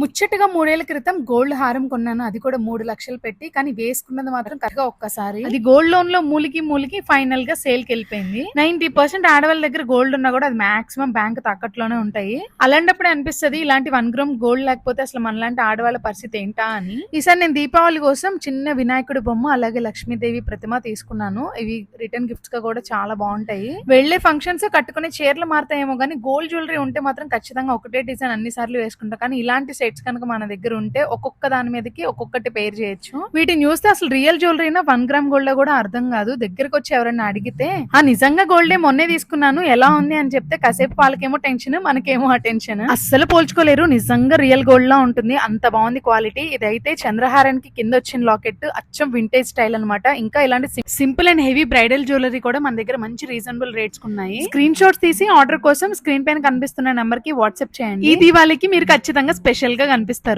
ముచ్చటగా మూడేళ్ళ క్రితం గోల్డ్ హారం కొన్నాను. అది కూడా మూడు లక్షలు పెట్టి కానీ వేసుకున్నది మాత్రం కరెక్ట్గా ఒక్కసారి. అది గోల్డ్ లోన్లో మూలికి మూలికి ఫైనల్గా సేల్కి వెళ్ళిపోయింది. నైన్టీ పర్సెంట్ ఆడవాళ్ళ దగ్గర గోల్డ్ ఉన్నా కూడా అది మాక్సిమం బ్యాంక్ తాకట్లోనే ఉంటాయి. అలాంటప్పుడు అనిపిస్తది ఇలాంటి వన్ గ్రామ్ గోల్డ్ లేకపోతే అసలు మనలాంటి ఆడవాళ్ళ పరిస్థితి ఏంటా అని. ఈసారి నేను దీపావళి కోసం చిన్న వినాయకుడి బొమ్మ అలాగే లక్ష్మీదేవి ప్రతిమ తీసుకున్నాను. ఇవి రిటర్న్ గిఫ్ట్స్గా కూడా చాలా బాగుంటాయి. వెళ్ళే ఫంక్షన్స్ కట్టుకునే చీరలు మారుతాయేమో కానీ గోల్డ్ జ్యువెలరీ ఉంటే మాత్రం ఖచ్చితంగా ఒకటే డిజైన్ అన్ని సార్లు వేసుకుంటా. కానీ ఇలాంటి సెట్స్ కనుక మన దగ్గర ఉంటే ఒక్కొక్క దాని మీదకి ఒక్కొక్కటి పేర్ చేయొచ్చు. వీటిని చూస్తే అసలు రియల్ జ్యువెలరీనా వన్ గ్రామ్ గోల్డ్ కూడా అర్థం కాదు. దగ్గరకు వచ్చి ఎవరైనా అడిగితే ఆ నిజంగా గోల్డే మొన్నే తీసుకున్నాను ఎలా ఉంది? అని చెప్తే కాసేపు వాళ్ళకేమో టెన్షన్ మనకేమో ఆ టెన్షన్ అస్సలు పోల్చుకోలేరు. నిజంగా రియల్ గోల్డ్ లా ఉంటుంది. అంత బాగుంది క్వాలిటీ ఇదైతే చంద్రహారానికి కింద వచ్చిన లాకెట్ అచ్చం వింటేజ్ స్టైల్ అన్నమాట. ఇంకా ఇలాంటి simple and heavy bridal jewellery కూడా మన దగ్గర మంచి రీజనబుల్ రేట్స్ ఉన్నాయి స్క్రీన్ షాట్స్ తీసి ఆర్డర్ కోసం స్క్రీన్ పైన కనిపిస్తున్న నెంబర్కి వాట్సాప్ చేయండి. ఈ దీవాళికి మీరు ఖచ్చితంగా స్పెషల్ గా కనిపిస్తారు.